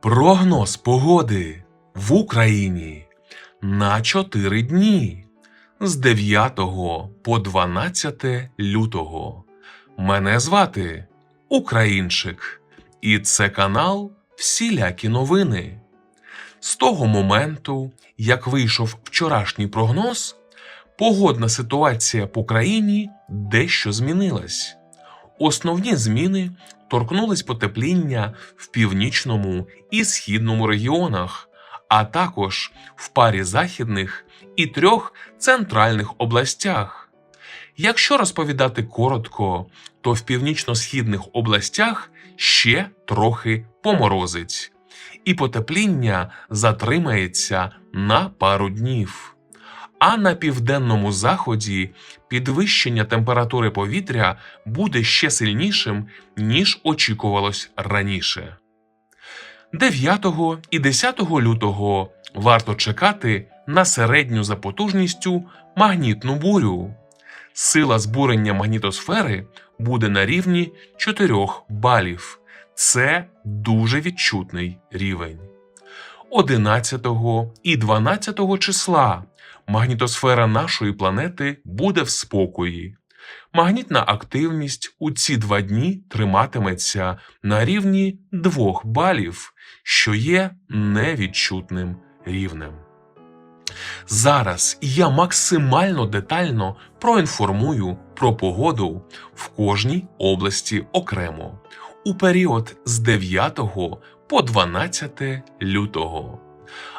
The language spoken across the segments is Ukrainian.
Прогноз погоди в Україні на 4 дні з 9 по 12 лютого. Мене звати Українчик, і це канал Всілякі новини. З того моменту, як вийшов вчорашній прогноз, погодна ситуація по країні дещо змінилась. Основні зміни торкнулись потепління в північному і східному регіонах, а також в парі західних і трьох центральних областях. Якщо розповідати коротко, то в північно-східних областях ще трохи поморозить, і потепління затримається на пару днів. А на південному заході підвищення температури повітря буде ще сильнішим, ніж очікувалось раніше. 9 і 10 лютого варто чекати на середню за потужністю магнітну бурю. Сила збурення магнітосфери буде на рівні 4 балів. Це дуже відчутний рівень. 11 і 12 числа магнітосфера нашої планети буде в спокої. Магнітна активність у ці два дні триматиметься на рівні 2 балів, що є невідчутним рівнем. Зараз я максимально детально проінформую про погоду в кожній області окремо у період з 9 по 12 лютого.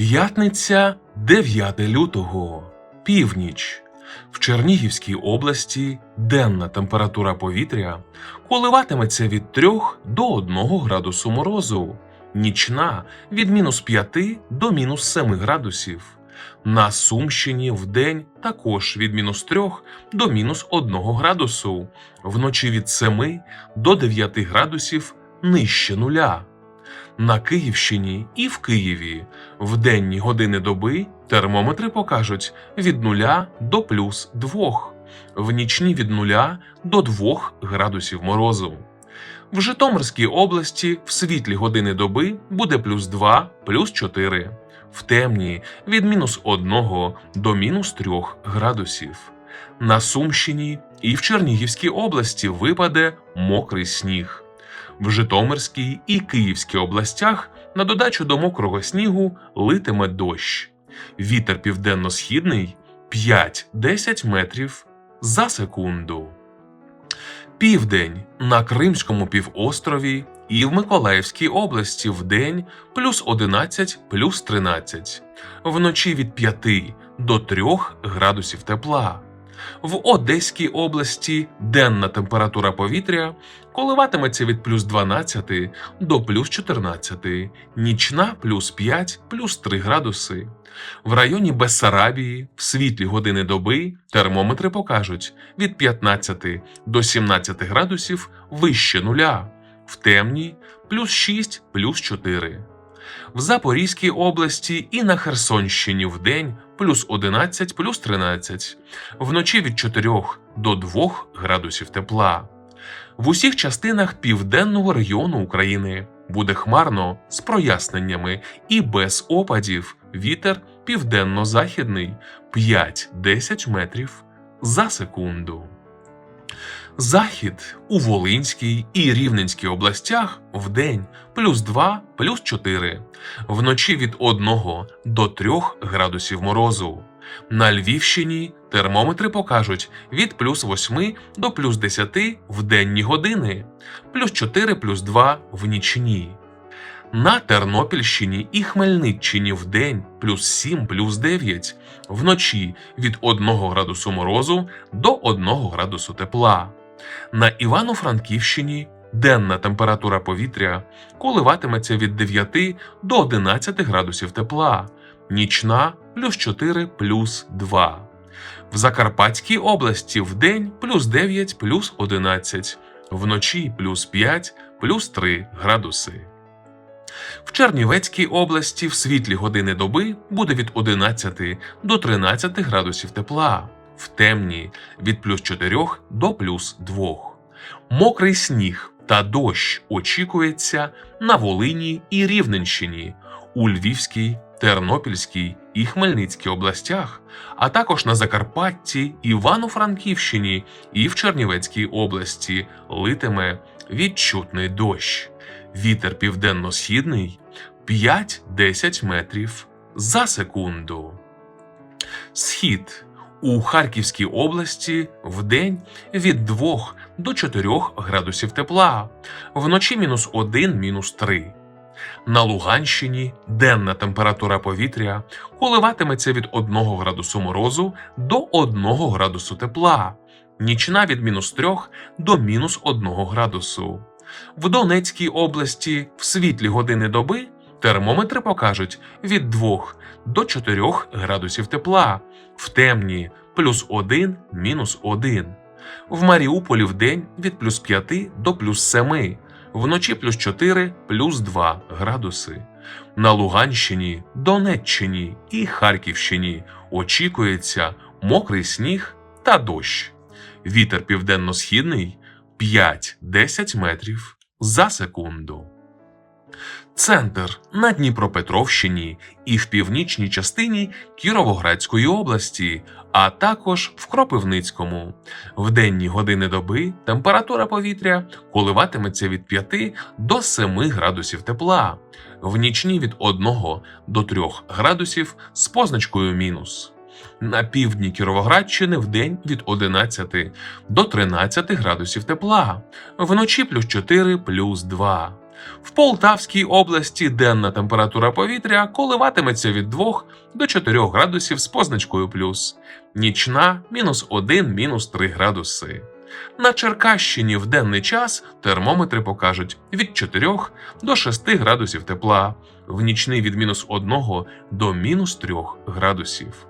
П'ятниця 9 лютого. Північ. В Чернігівській області денна температура повітря коливатиметься від 3 до 1 градусу морозу, нічна від мінус 5 до мінус 7 градусів. На Сумщині вдень також від мінус 3 до мінус 1 градусу, вночі від 7 до 9 градусів нижче нуля. На Київщині і в Києві в денні години доби термометри покажуть від 0 до плюс 2, в нічні від 0 до 2 градусів морозу. В Житомирській області в світлі години доби буде плюс 2, плюс 4, в темні від мінус 1 до мінус 3 градусів. На Сумщині і в Чернігівській області випаде мокрий сніг. В Житомирській і Київській областях на додачу до мокрого снігу литиме дощ. Вітер південно-східний 5-10 метрів за секунду. Південь на Кримському півострові і в Миколаївській області вдень плюс 11 плюс 13, вночі від 5 до 3 градусів тепла. В Одеській області денна температура повітря коливатиметься від плюс 12 до плюс 14, нічна плюс 5 плюс 3 градуси. В районі Бессарабії в світлі години доби термометри покажуть від 15 до 17 градусів вище нуля, в темній плюс 6 плюс 4. В Запорізькій області і на Херсонщині в день плюс 11 плюс 13, вночі від 4 до 2 градусів тепла. В усіх частинах південного регіону України буде хмарно з проясненнями і без опадів вітер південно-західний 5-10 метрів за секунду. Захід у Волинській і Рівненській областях вдень плюс 2, плюс 4, вночі від 1 до 3 градусів морозу. На Львівщині термометри покажуть від плюс 8 до плюс 10 в денні години, плюс 4 плюс 2 в нічні. На Тернопільщині і Хмельниччині вдень плюс 7 плюс 9, вночі від 1 градусу морозу до 1 градусу тепла. На Івано-Франківщині денна температура повітря коливатиметься від 9 до 11 градусів тепла, нічна плюс 4 плюс 2. В Закарпатській області вдень плюс 9 плюс 11, вночі плюс 5 плюс 3 градуси. В Чернівецькій області в світлі години доби буде від 11 до 13 градусів тепла, в темні від плюс 4 до плюс 2. Мокрий сніг та дощ очікується на Волині і Рівненщині, у Львівській, Тернопільській і Хмельницькій областях, а також на Закарпатті, Івано-Франківщині і в Чернівецькій області литиме відчутний дощ. Вітер південно-східний 5-10 метрів за секунду. Схід у Харківській області вдень від 2 до 4 градусів тепла, вночі мінус 1, мінус 3. На Луганщині денна температура повітря коливатиметься від 1 градусу морозу до 1 градусу тепла, нічна від мінус 3 до мінус 1 градусу. В Донецькій області в світлі години доби термометри покажуть від 2 до 4 градусів тепла, в темні плюс 1, мінус 1. В Маріуполі в день від плюс 5 до плюс 7, вночі плюс 4, плюс 2 градуси. На Луганщині, Донеччині і Харківщині очікується мокрий сніг та дощ. Вітер південно-східний 5-10 метрів за секунду. Центр на Дніпропетровщині і в північній частині Кіровоградської області, а також в Кропивницькому. В денні години доби температура повітря коливатиметься від 5 до 7 градусів тепла, в нічні від 1 до 3 градусів з позначкою мінус. На півдні Кіровоградщини в день від 11 до 13 градусів тепла, вночі плюс 4 плюс 2. В Полтавській області денна температура повітря коливатиметься від 2 до 4 градусів з позначкою плюс, нічна мінус 1 мінус 3 градуси. На Черкащині в денний час термометри покажуть від 4 до 6 градусів тепла, в нічний від мінус 1 до мінус 3 градусів.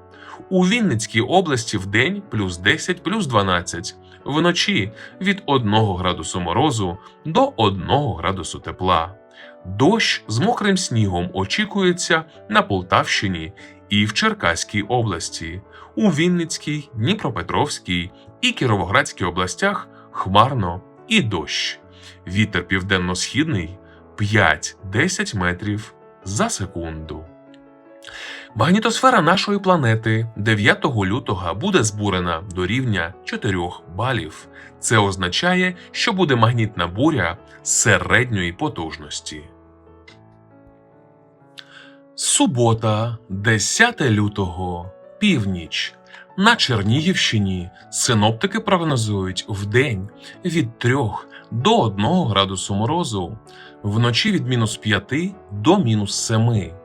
У Вінницькій області в день плюс 10 плюс 12, вночі від 1 градусу морозу до 1 градусу тепла. Дощ з мокрим снігом очікується на Полтавщині і в Черкаській області, у Вінницькій, Дніпропетровській і Кіровоградській областях хмарно і дощ. Вітер південно-східний 5-10 метрів за секунду. Магнітосфера нашої планети 9 лютого буде збурена до рівня 4 балів. Це означає, що буде магнітна буря середньої потужності. Субота, 10 лютого, північ. На Чернігівщині синоптики прогнозують вдень від 3 до 1 градусу морозу, вночі від мінус 5 до мінус 7.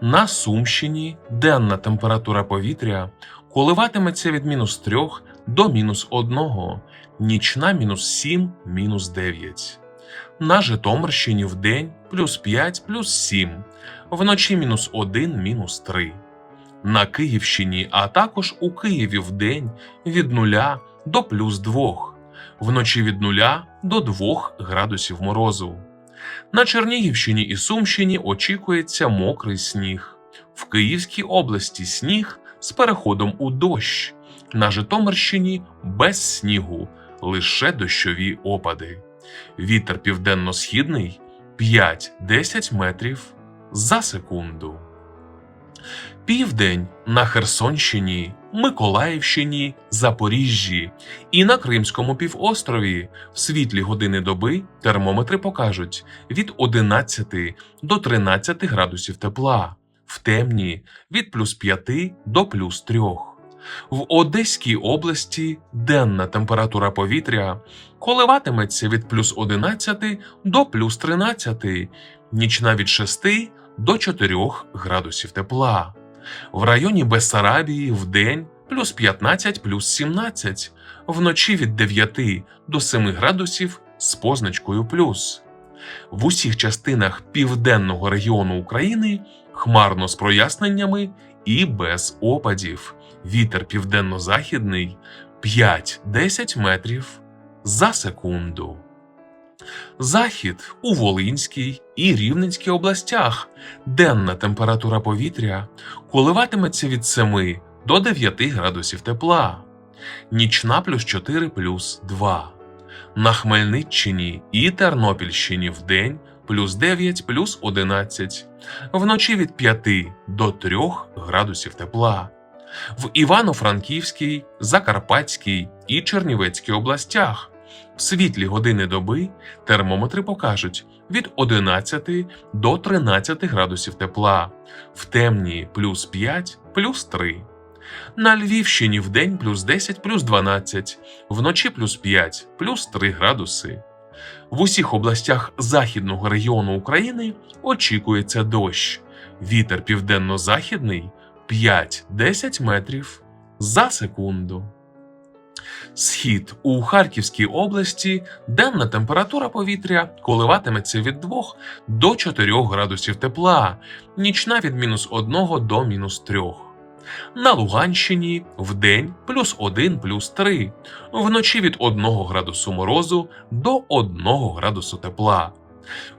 На Сумщині денна температура повітря коливатиметься від мінус 3 до мінус 1, нічна мінус 7, мінус 9. На Житомирщині вдень плюс 5, плюс 7, вночі мінус 1, мінус 3. На Київщині, а також у Києві вдень від 0 до плюс 2, вночі від 0 до 2 градусів морозу. На Чернігівщині і Сумщині очікується мокрий сніг. В Київській області сніг з переходом у дощ. На Житомирщині без снігу, лише дощові опади. Вітер південно-східний 5-10 метрів за секунду. Південь на Херсонщині, Миколаївщині, Запоріжжі і на Кримському півострові в світлі години доби термометри покажуть від 11 до 13 градусів тепла, в темні від плюс 5 до плюс 3. В Одеській області денна температура повітря коливатиметься від плюс 11 до плюс 13, нічна від 6 до 4 градусів тепла. В районі Бессарабії в день плюс 15 плюс 17, вночі від 9 до 7 градусів з позначкою плюс. В усіх частинах південного регіону України хмарно з проясненнями і без опадів. Вітер південно-західний 5-10 метрів за секунду. Захід у Волинській і Рівненській областях. Денна температура повітря коливатиметься від 7 до 9 градусів тепла, нічна плюс 4 плюс 2. На Хмельниччині і Тернопільщині в день плюс 9 плюс 11, вночі від 5 до 3 градусів тепла. В Івано-Франківській, Закарпатській і Чернівецькій областях в світлі години доби термометри покажуть від 11 до 13 градусів тепла, в темні плюс 5 плюс 3. На Львівщині в день плюс 10 плюс 12, вночі плюс 5 плюс 3 градуси. В усіх областях західного регіону України очікується дощ. Вітер південно-західний 5-10 метрів за секунду. Схід у Харківській області денна температура повітря коливатиметься від 2 до 4 градусів тепла, нічна від мінус 1 до мінус 3. На Луганщині вдень плюс 1 плюс 3, вночі від 1 градусу морозу до 1 градусу тепла.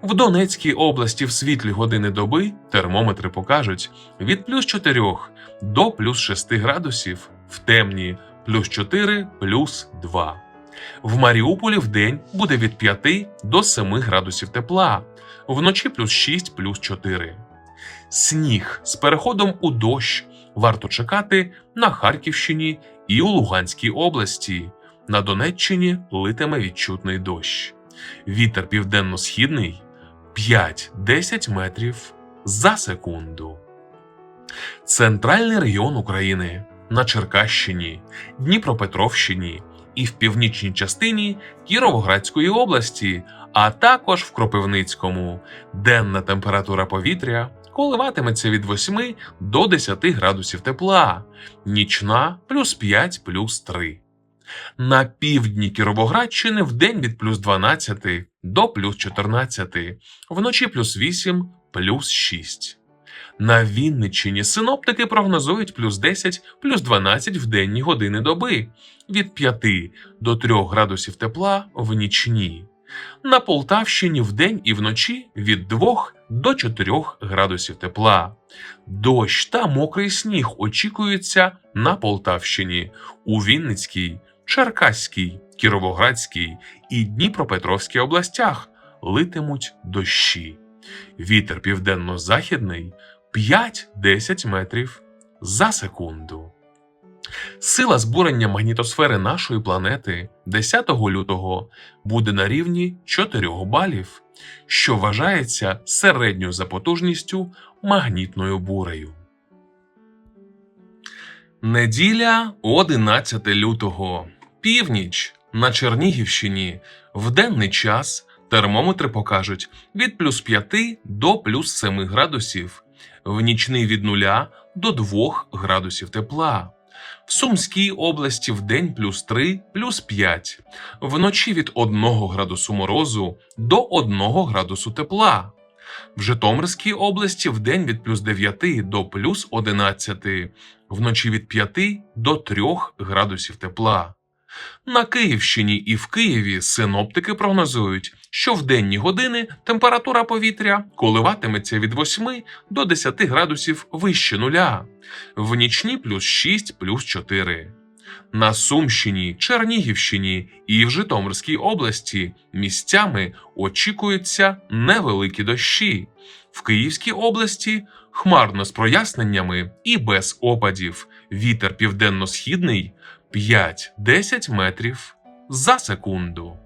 В Донецькій області в світлі години доби термометри покажуть від плюс 4 до плюс 6 градусів, в темні плюс 4 плюс 2. В Маріуполі в день буде від 5 до 7 градусів тепла, вночі плюс 6 плюс 4. Сніг з переходом у дощ варто чекати на Харківщині і у Луганській області. На Донеччині литиме відчутний дощ. Вітер південно-східний 5-10 метрів за секунду. Центральний регіон України на Черкащині, Дніпропетровщині і в північній частині Кіровоградської області, а також в Кропивницькому. Денна температура повітря коливатиметься від 8 до 10 градусів тепла, нічна плюс 5 плюс 3. На півдні Кіровоградщини в день від плюс 12 до плюс 14, вночі плюс 8 плюс 6. На Вінниччині синоптики прогнозують плюс 10 плюс 12 в денні години доби, від 5 до 3 градусів тепла в нічні. На Полтавщині вдень і вночі від 2 до 4 градусів тепла. Дощ та мокрий сніг очікуються на Полтавщині, у Вінницькій, Черкаській, Кіровоградській і Дніпропетровській областях литимуть дощі. Вітер південно-західний 5-10 метрів за секунду. Сила збурення магнітосфери нашої планети 10 лютого буде на рівні 4 балів, що вважається середньою за потужністю магнітною бурею. Неділя 11 лютого. Північ на Чернігівщині в денний час термометри покажуть від плюс 5 до плюс 7 градусів, в нічний від 0 до 2 градусів тепла. В Сумській області в день плюс 3, плюс 5, вночі від 1 градусу морозу до 1 градусу тепла. В Житомирській області в день від плюс 9 до плюс 11, вночі від 5 до 3 градусів тепла. На Київщині і в Києві синоптики прогнозують, що в денні години температура повітря коливатиметься від 8 до 10 градусів вище нуля, в нічні плюс 6 плюс 4. На Сумщині, Чернігівщині і в Житомирській області місцями очікуються невеликі дощі. В Київській області хмарно з проясненнями і без опадів. Вітер південно-східний 5-10 метрів за секунду.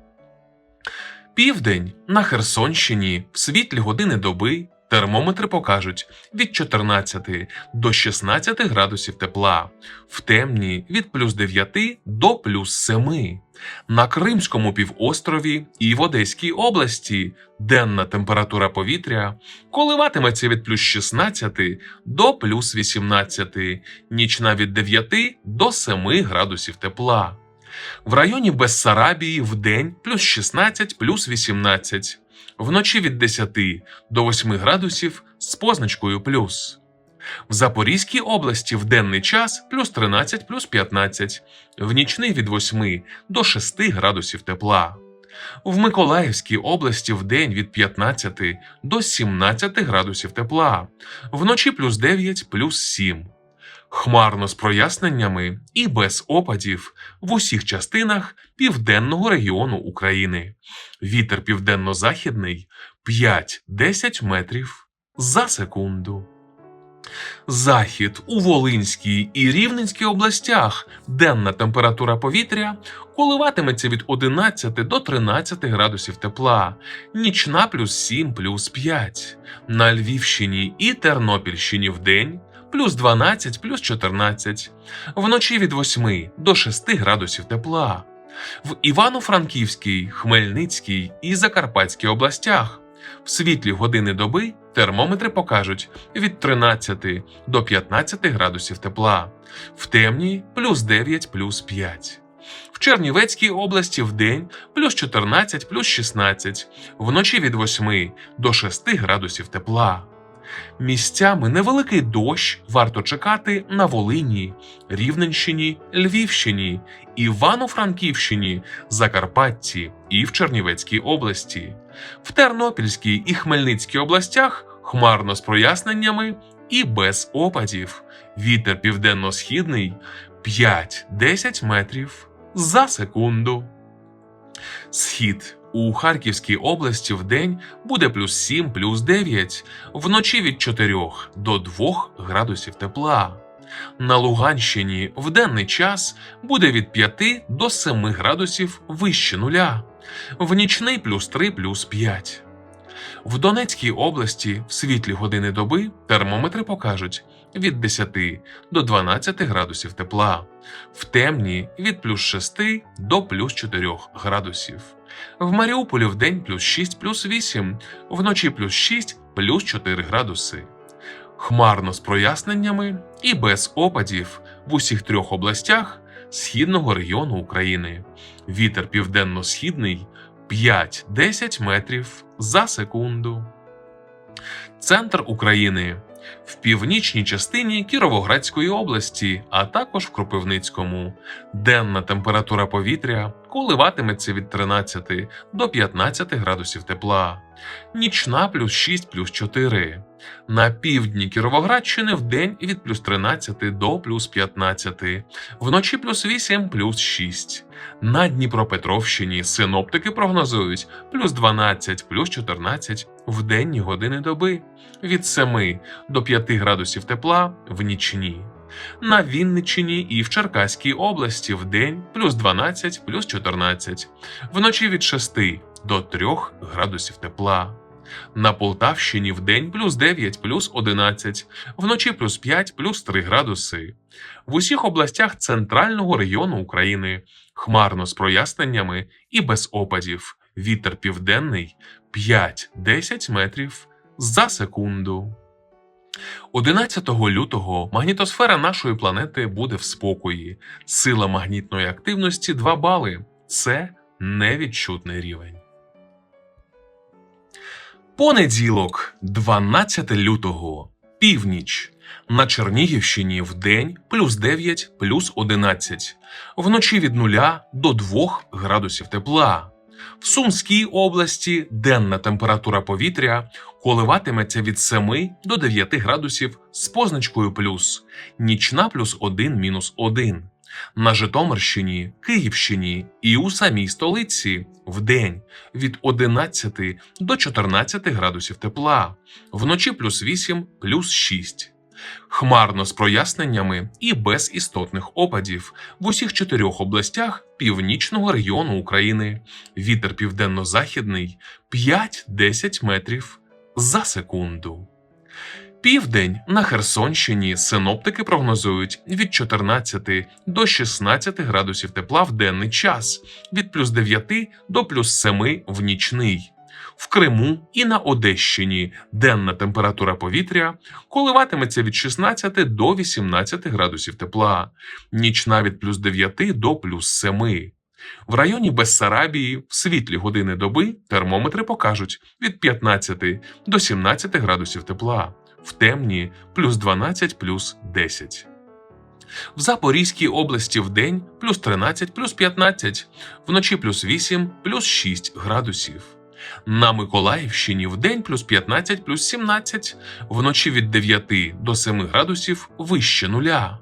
Південь на Херсонщині в світлі години доби термометри покажуть від 14 до 16 градусів тепла, в темні від плюс 9 до плюс 7. На Кримському півострові і в Одеській області денна температура повітря коливатиметься від плюс 16 до плюс 18, нічна від 9 до 7 градусів тепла. В районі Бессарабії в день плюс 16 плюс 18, вночі від 10 до 8 градусів з позначкою плюс. В Запорізькій області в денний час плюс 13 плюс 15, в нічний від 8 до 6 градусів тепла. В Миколаївській області в день від 15 до 17 градусів тепла, вночі плюс 9 плюс 7. Хмарно з проясненнями і без опадів в усіх частинах південного регіону України. Вітер південно-західний 5-10 метрів за секунду. Захід у Волинській і Рівненській областях денна температура повітря коливатиметься від 11 до 13 градусів тепла, нічна плюс 7 плюс 5. На Львівщині і Тернопільщині в день плюс 12 плюс 14, вночі від 8 до 6 градусів тепла. В Івано-Франківській, Хмельницькій і Закарпатській областях в світлі години доби термометри покажуть від 13 до 15 градусів тепла, в темній плюс 9 плюс 5. В Чернівецькій області в день плюс 14 плюс 16, вночі від 8 до 6 градусів тепла. Місцями невеликий дощ варто чекати на Волині, Рівненщині, Львівщині, Івано-Франківщині, Закарпатті і в Чернівецькій області. В Тернопільській і Хмельницькій областях хмарно з проясненнями і без опадів. Вітер південно-східний 5-10 метрів за секунду. Схід у Харківській області в день буде плюс 7, плюс 9, вночі від 4 до 2 градусів тепла. На Луганщині в денний час буде від 5 до 7 градусів вище нуля, в нічний плюс 3, плюс 5. В Донецькій області в світлі години доби термометри покажуть від 10 до 12 градусів тепла, в темні від плюс 6 до плюс 4 градусів. В Маріуполі в день плюс 6 плюс 8, вночі плюс 6 плюс 4 градуси. Хмарно з проясненнями і без опадів в усіх трьох областях східного регіону України. Вітер південно-східний 5-10 метрів за секунду. Центр України в північній частині Кіровоградської області, а також в Кропивницькому. Денна температура повітря коливатиметься від 13 до 15 градусів тепла, нічна плюс 6 плюс 4. На півдні Кіровоградщини в день від плюс 13 до плюс 15, вночі плюс 8 плюс 6. На Дніпропетровщині синоптики прогнозують плюс 12 плюс 14 в денні години доби, від 7 до 5 градусів тепла в нічні. На Вінниччині і в Черкаській області в день плюс 12 плюс 14, вночі від 6 до 3 градусів тепла. На Полтавщині в день плюс 9 плюс 11, вночі плюс 5 плюс 3 градуси. В усіх областях центрального регіону України хмарно з проясненнями і без опадів. Вітер південний 5-10 метрів за секунду. 11 лютого магнітосфера нашої планети буде в спокої. Сила магнітної активності 2 бали. Це невідчутний рівень. Понеділок, 12 лютого, північ. На Чернігівщині в день плюс 9 плюс 11, вночі від 0 до 2 градусів тепла. В Сумській області денна температура повітря коливатиметься від 7 до 9 градусів з позначкою плюс, нічна плюс 1 мінус 1. На Житомирщині, Київщині і у самій столиці вдень від 11 до 14 градусів тепла, вночі плюс 8, плюс 6. Хмарно з проясненнями і без істотних опадів в усіх чотирьох областях північного регіону України. Вітер південно-західний 5-10 метрів за секунду. Південь на Херсонщині синоптики прогнозують від 14 до 16 градусів тепла в денний час, від плюс 9 до плюс 7 в нічний. В Криму і на Одещині денна температура повітря коливатиметься від 16 до 18 градусів тепла, нічна від плюс 9 до плюс 7. В районі Бессарабії в світлі години доби термометри покажуть від 15 до 17 градусів тепла, в темні плюс 12 плюс 10. В Запорізькій області в день плюс 13 плюс 15, вночі плюс 8 плюс 6 градусів. На Миколаївщині в день плюс 15 плюс 17, вночі від 9 до 7 градусів вище нуля.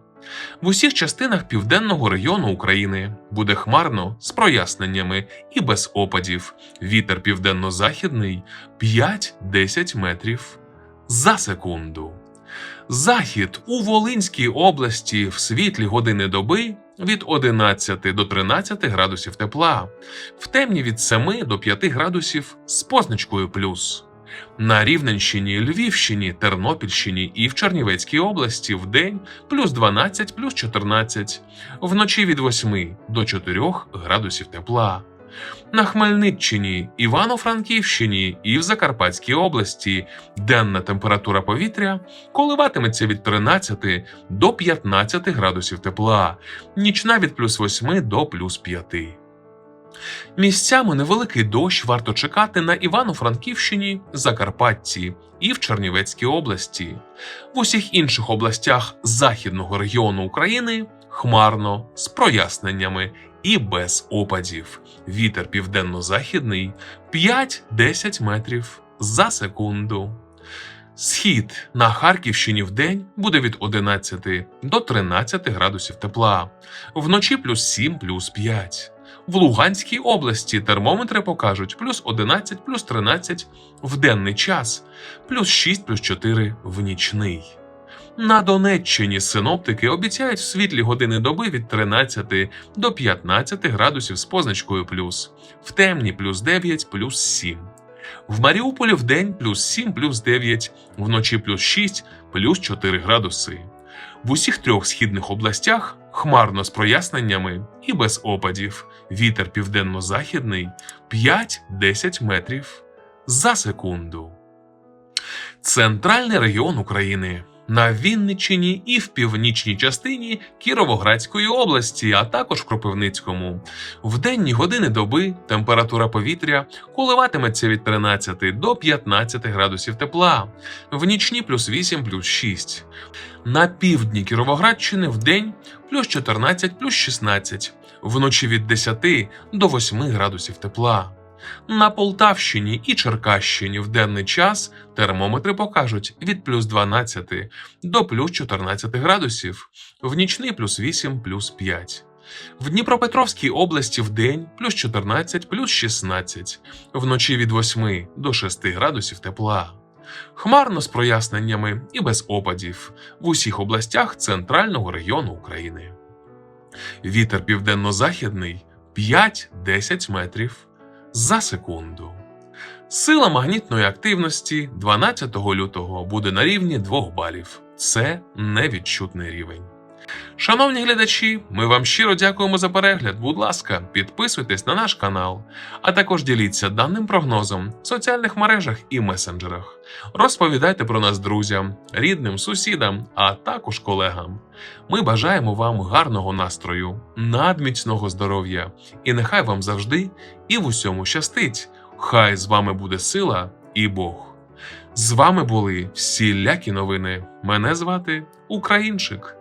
В усіх частинах південного району України буде хмарно з проясненнями і без опадів. Вітер південно-західний 5-10 метрів за секунду. Захід у Волинській області в світлі години доби від 11 до 13 градусів тепла, в темні від 7 до 5 градусів з позначкою плюс. На Рівненщині, Львівщині, Тернопільщині і в Чернівецькій області в день плюс 12 плюс 14, вночі від 8 до 4 градусів тепла. На Хмельниччині, Івано-Франківщині і в Закарпатській області денна температура повітря коливатиметься від 13 до 15 градусів тепла, нічна від плюс 8 до плюс 5. Місцями невеликий дощ варто чекати на Івано-Франківщині, Закарпатті і в Чернівецькій області. В усіх інших областях західного регіону України хмарно з проясненнями і без опадів. Вітер південно-західний 5-10 метрів за секунду. Схід на Харківщині в день буде від 11 до 13 градусів тепла, вночі плюс 7 плюс 5. В Луганській області термометри покажуть плюс 11 плюс 13 в денний час, плюс 6 плюс 4 в нічний. На Донеччині синоптики обіцяють в світлі години доби від 13 до 15 градусів з позначкою плюс, в темні плюс 9 плюс 7. В Маріуполі в день плюс 7 плюс 9, вночі плюс 6 плюс 4 градуси. В усіх трьох східних областях хмарно з проясненнями і без опадів. Вітер південно-західний 5-10 метрів за секунду. Центральний регіон України на Вінниччині і в північній частині Кіровоградської області, а також в Кропивницькому. В денні години доби температура повітря коливатиметься від 13 до 15 градусів тепла, в нічні плюс 8 плюс 6. На півдні Кіровоградщини в день плюс 14 плюс 16, вночі від 10 до 8 градусів тепла. На Полтавщині і Черкащині в денний час термометри покажуть від плюс 12 до плюс 14 градусів, в нічний плюс 8 плюс 5. В Дніпропетровській області в день плюс 14 плюс 16, вночі від 8 до 6 градусів тепла. Хмарно з проясненнями і без опадів в усіх областях центрального регіону України. Вітер південно-західний 5-10 метрів за секунду. Сила магнітної активності 12 лютого буде на рівні 2 балів. Це невідчутний рівень. Шановні глядачі, ми вам щиро дякуємо за перегляд. Будь ласка, підписуйтесь на наш канал, а також діліться даним прогнозом в соціальних мережах і месенджерах. Розповідайте про нас друзям, рідним, сусідам, а також колегам. Ми бажаємо вам гарного настрою, надміцного здоров'я, і нехай вам завжди і в усьому щастить. Хай з вами буде сила і Бог. З вами були всілякі новини. Мене звати Українчик.